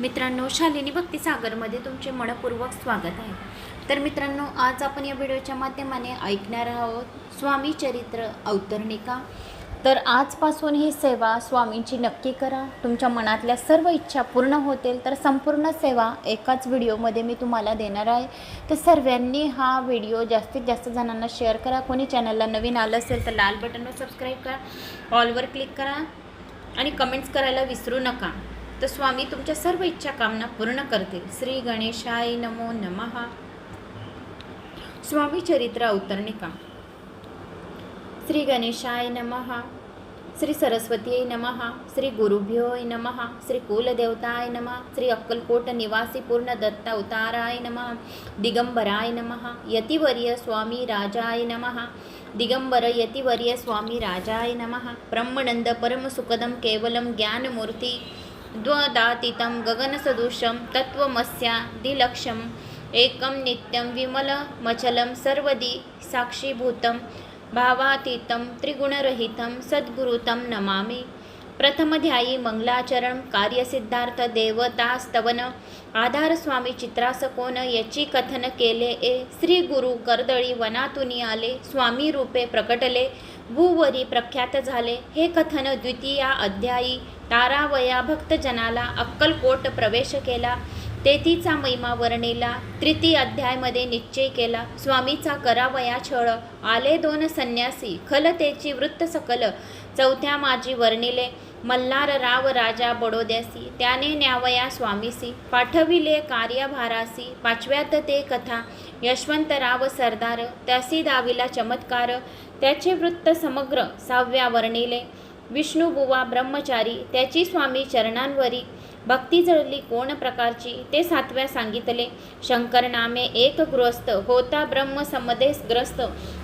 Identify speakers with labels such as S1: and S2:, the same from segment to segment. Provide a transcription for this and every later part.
S1: मित्रांनो शालिनी भक्ती सागरमध्ये तुमचे मनपूर्वक स्वागत आहे. तर मित्रांनो आज आपण या व्हिडिओच्या माध्यमाने ऐकणार आहोत स्वामी चरित्र अवतरणिका. तर आजपासून ही सेवा स्वामींची नक्की करा. तुमच्या मनातल्या सर्व इच्छा पूर्ण होतील तर संपूर्ण सेवा एकाच व्हिडिओमध्ये मी तुम्हाला देणार आहे. तर सर्वांनी हा व्हिडिओ जास्तीत जास्त जणांना शेअर करा. कोणी चॅनलला नवीन आलं असेल तर लाल बटनवर सबस्क्राईब करा. ऑलवर क्लिक करा. आणि कमेंट्स करायला विसरू नका. तर स्वामी तुमच्या सर्व इच्छा कामना पूर्ण करतील. श्री गणेशाय नमो नमः. स्वामी चरित्र अवतरणिका. श्री गणेशाय नमः. श्री सरस्वतीयै नमः. श्री गुरुभ्योय नमः. श्री कुलदेवताय नमः. श्री अक्कलकोट निवासी पूर्ण दत्त अवताराय नमः. दिगंबराय नमः. यतिवर्य स्वामी राजाय नमः. दिगंबर यतिवर्य स्वामी राजाय नमः. ब्रह्मनंद परमसुखदं केवलं ज्ञानमूर्ती द्वदातीतं गगनसदृशं तत्त्वमस्यादिलक्ष्यम् एकं नित्यं विमलमचलं सर्वदि साक्षीभूतं। भावातीतं त्रिगुणरहितं सद्गुरुतं नमामि। प्रथमध्यायी मंगलाचरण कार्यसिद्धार्थ देवतास्तवन। आधार स्वामी चित्रासकोन याची कथन केले ए। श्री गुरु कर्दळी वनातून आले। स्वामी रूपे प्रकटले। भूवरी प्रख्यात झाले। हे कथन द्वितीया अध्यायी। तारावया भक्तजनाला अक्कलकोट प्रवेश केला. तेथीचा महिमा वर्णिला. तृतीय अध्यायमध्ये निश्चय केला. स्वामीचा करावया छळ. आले दोन संन्यासी. खलतेची वृत्त सकल. चौथ्या माझी वर्णिले. मल्हार राव राजा बडोद्यासी. त्याने न्यावया स्वामीसी. पाठविले कार्यभारासी. पाचव्यात ते कथा. यशवंतराव सरदार. त्यासी दाविला चमत्कार. त्याचे वृत्त समग्र. सहाव्या वर्णिले. विष्णुबुवा ब्रह्मचारी त्याची स्वामी चरणांवरी. भक्ती जळली कोण प्रकारची? ते सातव्या सांगितले शंकर नामे एक गृहस्थ होता ब्रह्म समदेशग्रस्त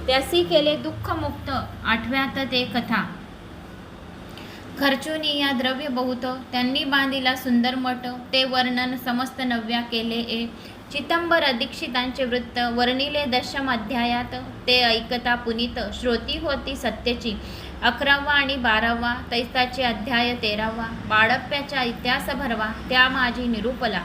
S1: त्यासी केले दुःखमुक्त. आठव्यात ते कथा. खर्चुनी या द्रव्य बहुत त्यांनी बांधिला सुंदर मठ ते वर्णन समस्त नव्या केले ए. चितंबर दीक्षितांचे वृत्त वर्णिले दशम अध्यायात ते ऐकता पुनीत श्रोती होती सत्यची. अकरावा आणि बारावा तैसाचे अध्याय तेरावा बाळप्याचा इतिहास भरवा त्या माझी निरूपला.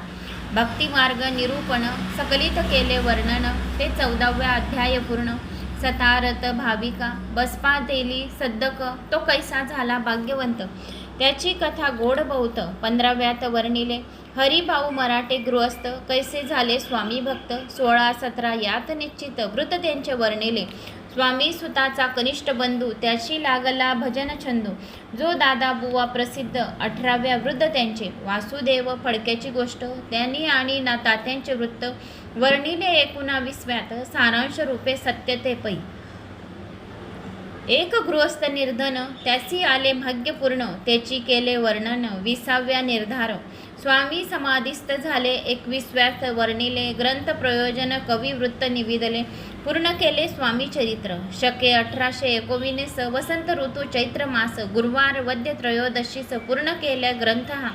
S1: भक्तिमार्ग निरूपण सकलित केले वर्णन ते चौदाव्या अध्याय पूर्ण. सतारत भाविका बसपा देली सद्दक तो कैसा झाला भाग्यवंत? त्याची कथा गोड बहुत पंधराव्यात वर्णिले. हरिभाऊ मराठे गृहस्थ कैसे झाले स्वामी भक्त? सोळा सतरा यात निश्चित वृत त्यांचे वर्णिले. स्वामी सुताचा कनिष्ठ बंधू त्याशी लागला भजन छंदू. जो दादा बुवा प्रसिद्ध अठराव्या वृद्ध त्यांचे. वासुदेव फडक्याची गोष्ट त्यांनी आणि ना तात्यांचे वृत्त वर्णिले एकोणाविसव्यात सारांश रूपे सत्य ते पै. एक गृहस्थ निर्धन त्यासी आले भाग्यपूर्ण त्याची केले वर्णन विसाव्या निर्धार. स्वामी समाधिस्थ झाले एकविसव्यात वर्णिले ग्रंथ प्रयोजन कवी वृत्त निविदले. पूर्ण केले स्वामी चरित्र. शके अठराशे एकोणीस वसंत ऋतू चैत्र मास गुरुवार वद्य त्रयोदशीस पूर्ण केल्या ग्रंथ हा.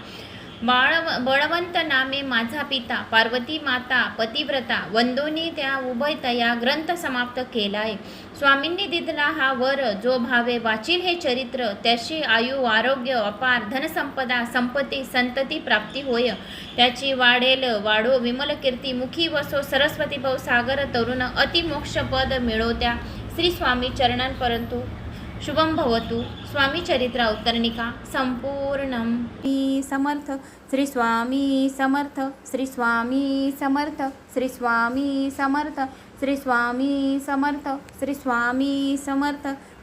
S1: बाळव बळवंत नामे माझा पिता पार्वती माता पतिव्रता वंदोनी त्या उभयतया ग्रंथ समाप्त केलाय. स्वामींनी दिदला हा वर जो भावे वाचील हे चरित्र त्याशी आयु आरोग्य अपार धनसंपदा संपत्ती संतती प्राप्ती होय. त्याची वाढेल वाढो विमल कीर्ती मुखी वसो सरस्वती भाऊ सागर तरुण अतिमोक्षपद मिळवत्या श्री स्वामी चरणांपर्यंत. शुभम भवतु। स्वामी चरित्र अवतरणिका संपूर्ण
S2: स्वामी समर्थ श्री स्वामी समर्थ श्री स्वामी समर्थ श्री स्वामी समर्थ श्री स्वामी समर्थ श्री स्वामी समर्थ।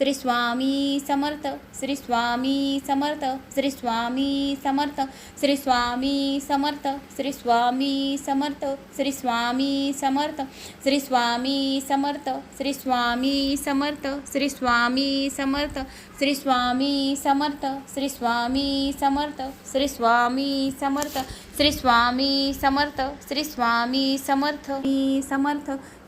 S2: श्री स्वामी समर्थ श्री स्वामी समर्थ श्री स्वामी समर्थ श्री स्वामी समर्थ श्री स्वामी समर्थ श्री स्वामी समर्थ श्री स्वामी समर्थ श्री स्वामी समर्थ श्री स्वामी समर्थ श्री स्वामी समर्थ श्री स्वामी समर्थ श्री स्वामी समर्थ श्री स्वामी समर्थ श्री स्वामी समर्थ समर्थ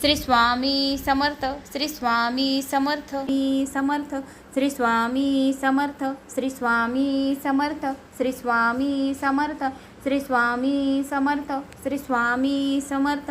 S2: श्री स्वामी समर्थ श्री स्वामी समर्थ. समर्थ श्री स्वामी समर्थ श्री स्वामी समर्थ श्री स्वामी समर्थ श्री स्वामी समर्थ श्री स्वामी समर्थ.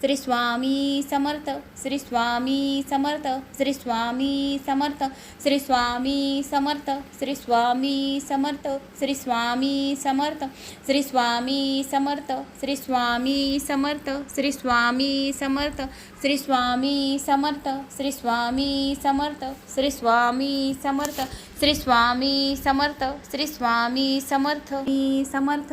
S2: श्री स्वामी समर्थ श्री स्वामी समर्थ श्री स्वामी समर्थ श्री स्वामी समर्थ श्री स्वामी समर्थ श्री स्वामी समर्थ श्री स्वामी समर्थ श्री स्वामी समर्थ श्री स्वामी समर्थ श्री स्वामी समर्थ श्री स्वामी समर्थ श्री स्वामी समर्थ श्री स्वामी समर्थ श्री स्वामी समर्थ समर्थ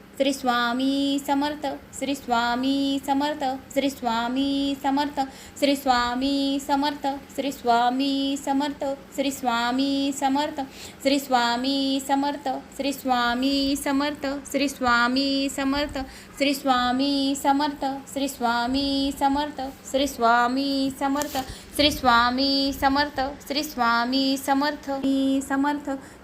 S2: श्री स्वामी समर्थ श्री स्वामी समर्थ श्री स्वामी समर्थ श्री स्वामी समर्थ श्री स्वामी समर्थ श्री स्वामी समर्थ श्री स्वामी समर्थ श्री स्वामी समर्थ श्री स्वामी समर्थ श्री स्वामी समर्थ श्री स्वामी समर्थ श्री स्वामी समर्थ श्री स्वामी समर्थ श्री स्वामी समर्थ समर्थ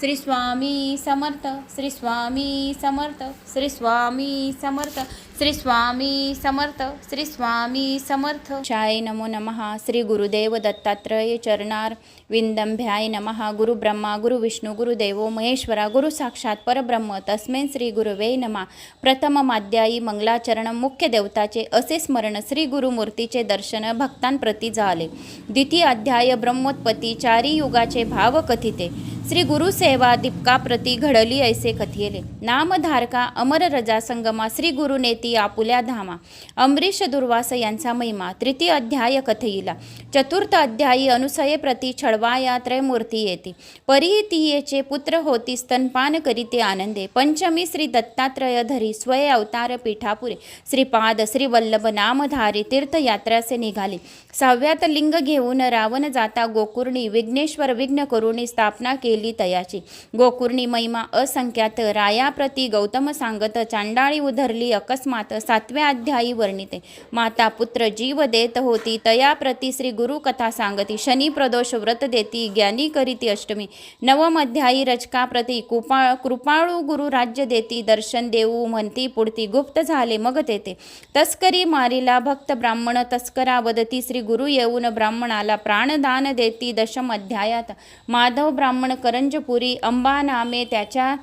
S2: श्री स्वामी समर्थ श्री स्वामी समर्थ श्री स्वामी समर्थ श्री स्वामी समर्थ श्री स्वामी समर्थ.
S1: शाय नमो नमः श्री गुरुदेव दत्तात्रय चरणार विंदंभ्याय नमः गुरु ब्रह्मा गुरु विष्णू गुरुदेवो महेश्वरा गुरु साक्षात परब्रह्म तस्मेन श्री गुरुवे नमः. प्रथम माध्यायी मंगलाचरण मुख्य देवताचे असे स्मरण श्री गुरुमूर्तीचे दर्शन भक्तांप्रती झाले. द्वितीय अध्याय ब्रह्मोत्पत्ती चारी युगाचे भाव कथिते श्री गुरुसेवा दीपकाप्रती घडली ऐसे कथियले नामधारका अमर रजा संगमा श्री गुरुनेती आपुल्या धामा. अमरीश दुर्वास यांचा महिमा तृतीय अध्याय कथईला चतुर्थ अध्यायी अनुसये प्रती छळवाया त्रयमूर्ती येते. परिहितीयेचे पुत्र होती स्तनपान करीते आनंदे. पंचमी श्री दत्तात्रय धरी स्वय अवतार पीठापुरे. श्रीपाद श्री वल्लभ नामधारी तीर्थयात्रासे निघाले. सहाव्यात लिंग घेऊन रावण जाता गोकुर्णी विघ्नेश्वर विघ्न करुणी स्थापना केली. तयाची. गोकुर्णी महिमा असंख्यात रायाप्रती गौतम सांगत चांडाळी उधरली अकस्मात सातव्या अध्यायी वर्णिते. माता पुत्र जीव देत होती तयाप्रती श्री गुरु कथा सांगती. शनी प्रदोष व्रत देती ज्ञानी करीती अष्टमी. नवम अध्यायी रचकाप्रती कृपा कृपाळू गुरु राज्य देती दर्शन देऊ म्हणती पुढती गुप्त झाले मग तेथे तस्करी मारिला भक्त ब्राह्मण तस्करा वदती श्री गुरु येऊन ब्राह्मणाला प्राणदान देती दशम अध्यायात. माधव ब्राह्मण करंजपुरी अंबा नामे त्याच्या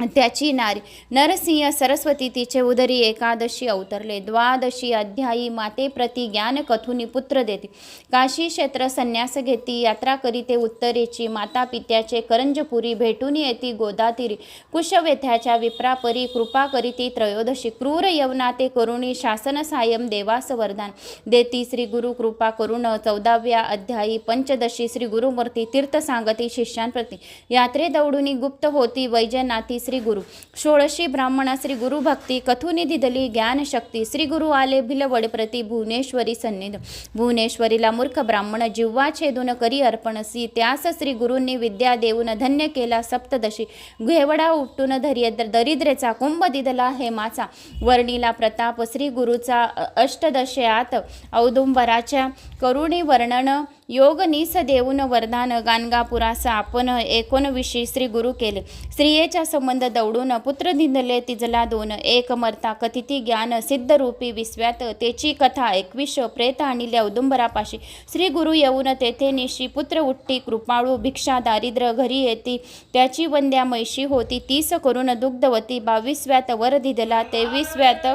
S1: त्याची नारी. नरसिंह सरस्वती तिचे उदरी एकादशी अवतरले. द्वादशी अध्यायी मातेप्रती ज्ञान कथुनी पुत्र देते. काशी क्षेत्र संन्यास घेती यात्रा करीते उत्तरेची माता पित्याचे करंजपुरी भेटून येती गोदातिरी. कुशवेथ्याच्या विप्रापरी कृपा करीती त्रयोदशी. क्रूर यवना ते करुणी शासन सायम देवास वरदान देती श्री गुरु कृपा करुण चौदाव्या अध्यायी पंचदशी श्री गुरुमूर्ती तीर्थ सांगती शिष्यांप्रती. यात्रे दौडुनी गुप्त होती वैजनाथी श्री गुरु. षोडशी ब्राह्मणा श्री गुरु भक्ती कथुनी दिदली ज्ञानशक्ती श्री गुरु आले भिलवड प्रति भुवनेश्वरी सन्निध. भुवनेश्वरीला मूर्ख ब्राह्मण जिव्हा छेदून करी अर्पणसी त्यास श्री गुरूंनी विद्या देऊन धन्य केला सप्तदशी. घेवडा उपटून धरिद्र दरिद्रेचा कुंभ दिदला हेमाचा वर्णीला प्रताप श्री गुरुचा अष्टदशयात औदुंबराच्या करुणी वर्णन योग निस देऊन वरदान गाणगापुरास आपण एकोणविशी श्री गुरु केले. स्त्रियेच्या संबंध दौडून पुत्र दिंदले तिजला दोन. एक मरता कथिती ज्ञान सिद्धरूपी विश्व्यात तेची कथा एकविश प्रेत आणिले औदुंबरापाशी श्री गुरु येऊन तेथे निशी पुत्र उट्टी कृपाळू भिक्षा दारिद्र्य घरी येती. त्याची वंद्या मैशी होती. तीस करून दुग्धवती बावीसव्यात वर दिदला तेवीसव्यात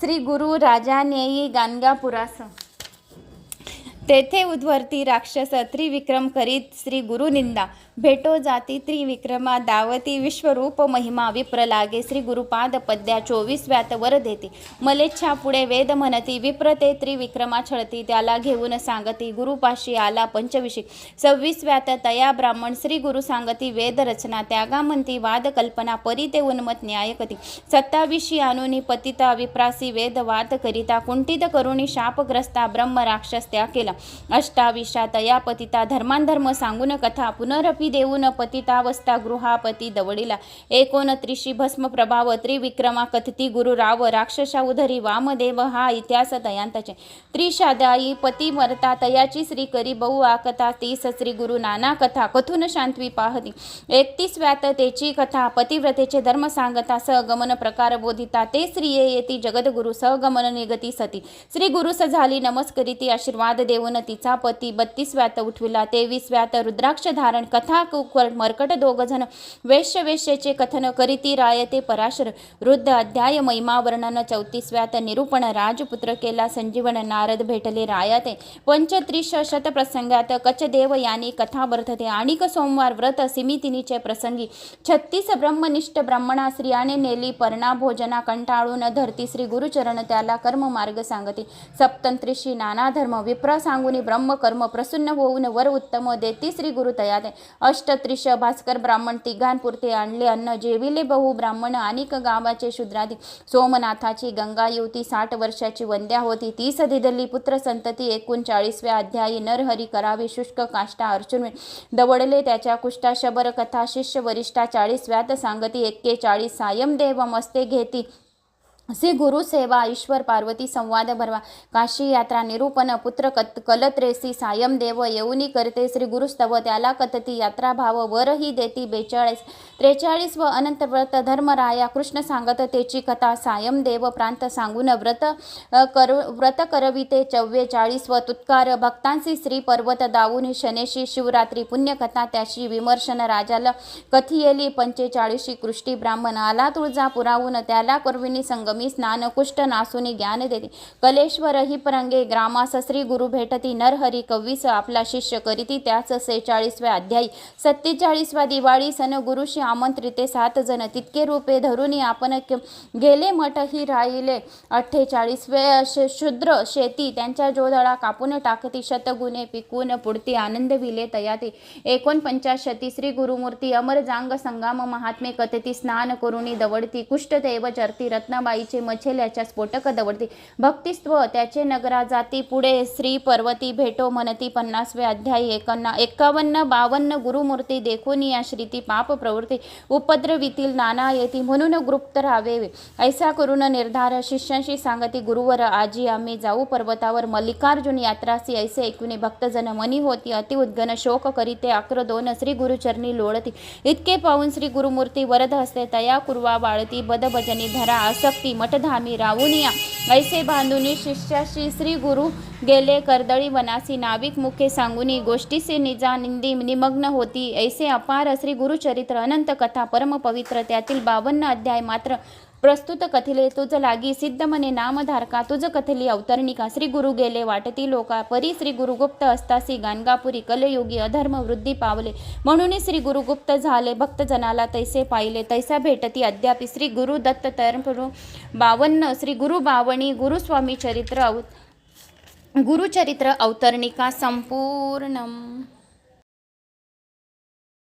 S1: श्री गुरु राजानेई गाणगापुरास तेथे उद्वर्ती राक्षस त्रिविक्रम करीत श्री गुरुनिंदा भेटो जाती त्रिविक्रमा दावती विश्वरूप महिमा विप्र लागे श्री गुरुपाद पद्या चोवीसव्यात वर देते. मलेच्छा पुढे वेद म्हणती विप्र ते त्रिविक्रमा छळती त्याला घेऊन सांगती गुरुपाशी आला पंचविशी. सव्वीसव्यात तया ब्राह्मण श्री गुरु सांगती वेद रचना त्यागा म्हणती वाद कल्पना परी ते उन्मत न्यायकती सत्ताविशी आणूनी पतिता विप्रासी वेद वाद करिता कुंठित करुणी शापग्रस्ता ब्रह्म राक्षस त्या केला. अष्टाविशा तया पतिता धर्मांधर्म सांगून कथा पुनरपी देऊन पतितावस्था गृहापती दवडीला. एकोणत्रिशी भस्म प्रभाव त्रिविक्रमा कथिती गुरु राव राक्षसा उधरी वामदेव हा इतिहास दयांताचे. त्रिशादायी पती मरता तयाची श्री करी बहु आकथा तीस श्री गुरु नाना कथा कथून शांतवी पाहती. एकतीस व्यात तेची कथा पतिव्रतेचे धर्म सांगता सहगमन प्रकार बोधिता ते स्त्रिये येती जगद्गुरु सहगमन निगती सती. श्री गुरुस झाली नमस्करिती आशीर्वाद देऊन तिचा पती बत्तीस व्यात उठविला तेवीस व्यात रुद्राक्ष धारण कथा पुन्हा मर्कट मरकट दोघजण वेश्य वेश्येचे कथन करीती रायते पराशर. वृद्ध अध्याय महिमा वर्णन चौतीसव्यात निरूपण राजपुत्र केला संजीवन नारद भेटले रायते. पंचत्रिश शतप्रसंगात कचदेव यानी कथा वर्धते आणिक सोमवार व्रत सिमितिनीचे प्रसंगी. छत्तीस ब्रह्मनिष्ठ ब्राह्मणा स्त्रियाने नेली पर्णा भोजना कंटाळून धरती श्री गुरुचरण त्याला कर्म मार्ग सांगते. सप्तंत्रिशी नाना धर्म विप्र सांगुनी ब्रह्म कर्म प्रसन्न होऊन वर उत्तम देती श्री गुरु तयाते. अष्टत्रिश भास्कर ब्राह्मण तिघांपुरते आणले अन्न जेविले बहु ब्राह्मण अनेक गावाचे शूद्रादी. सोमनाथाची गंगा युवती साठ वर्षाची वंद्या होती. तीस दिदली पुत्र संतती एकोणचाळीसव्या अध्यायी नरहरी करावी शुष्क काष्टा अर्जुन दवडले त्याच्या कुष्टा शबर कथा शिष्य वरिष्ठा चाळीसव्यात सांगती एक्केचाळीस सायम देव मस्ते घेती. श्री गुरु सेवा ईश्वर पार्वती संवाद भरवा काशी यात्रा निरूपण पुत्र कत कलत्रेसी सायम देव येऊनी करते श्री गुरुस्तव त्याला कथती यात्रा भाव वरही देती बेचाळीस त्रेचाळीस व अनंत व्रत धर्मराया कृष्ण सांगत तेची कथा सायम देव प्रांत सांगून व्रत कर व्रत करविते चव्वेचाळीस व तुत्कार भक्तांसी श्री पर्वत दावून शनेशी शिवरात्री पुण्यकथा त्याशी विमर्शन राजाला कथियेली पंचेचाळीशी कृष्टी ब्राह्मण आला तुळजा पुरावून त्याला कर्विणी संगम स्नान कुष्ट नासुनी ज्ञान देते. कलेश्वर ही परंगे ग्रामास श्री गुरु भेटती. नरहरी कवीस आपला शिष्य करीती. त्याच सेचाळीसव्या अध्यायी. सत्तेचाळीसव्या दिवाळी सन गुरुशी आमंत्रिते. सात जण तितके रूपे धरुनी आपण गेले मठ ही राहिले. अठ्ठेचाळीसवे शूद्र शेती. त्यांच्या जोदळा कापून टाकती. शतगुणे पिकून पुढती. आनंद विले तयाती. एकोणपंचाशती श्री गुरुमूर्ती. अमर जांग संगाम महात्मे कथती. स्नान करुणी दवडती. कुष्ठदेव चरती. रत्नाबाईचे मछेल्याच्या स्फोटक दवडती भक्तिस्त्व त्याचे नगरा जाती पुढे श्री पर्वती भेटो मनती पन्नासवे अध्यायी एकांना एकावन्न बावन्न गुरुमूर्ती देखून या श्रीती पाप प्रवृत्ती. उपद्रवीतील नाना येती म्हणून गुप्त राहावे ऐसा करून निर्धार शिष्यांशी सांगती गुरुवर आजी आम्ही जाऊ पर्वतावर मल्लिकार्जुन यात्रासी. ऐसे ऐकून भक्तजन मनी होती अति उद्गन शोक करीते अक्र दोन श्री गुरुचरणी लोळती. इतके पाहून श्री गुरुमूर्ती वरद हस्ते तया कुर्वा बाळती बदभजनी धरा आसक्ती मठधामी रावुनिया ऐसे बांधुनी शिष्याशी श्री गुरु गेले कर्दळी वनासी नाविक मुखे सांगुनी गोष्टीसे निजा निंदी निमग्न होती ऐसे अपार श्री गुरुचरित्र अनंत कथा परम पवित्र त्यातील बावन्न अध्याय मात्र प्रस्तुत कथिले तुझ लागी सिद्ध मने नामधारका तुझ कथली अवतरणिका. श्री गुरु गेले वाटती लोका परी श्री गुरुगुप्त असतासी गाणगापुरी कलयुगी अधर्म वृद्धी पावले. म्हणून श्री गुरुगुप्त झाले भक्तजनाला तैसे पाहिले. तैसा भेटती अद्याप श्री गुरु दत्त बावन्न श्री गुरु बावणी गुरुस्वामी चरित्र अव गुरुचरित्र अवतरणिका संपूर्ण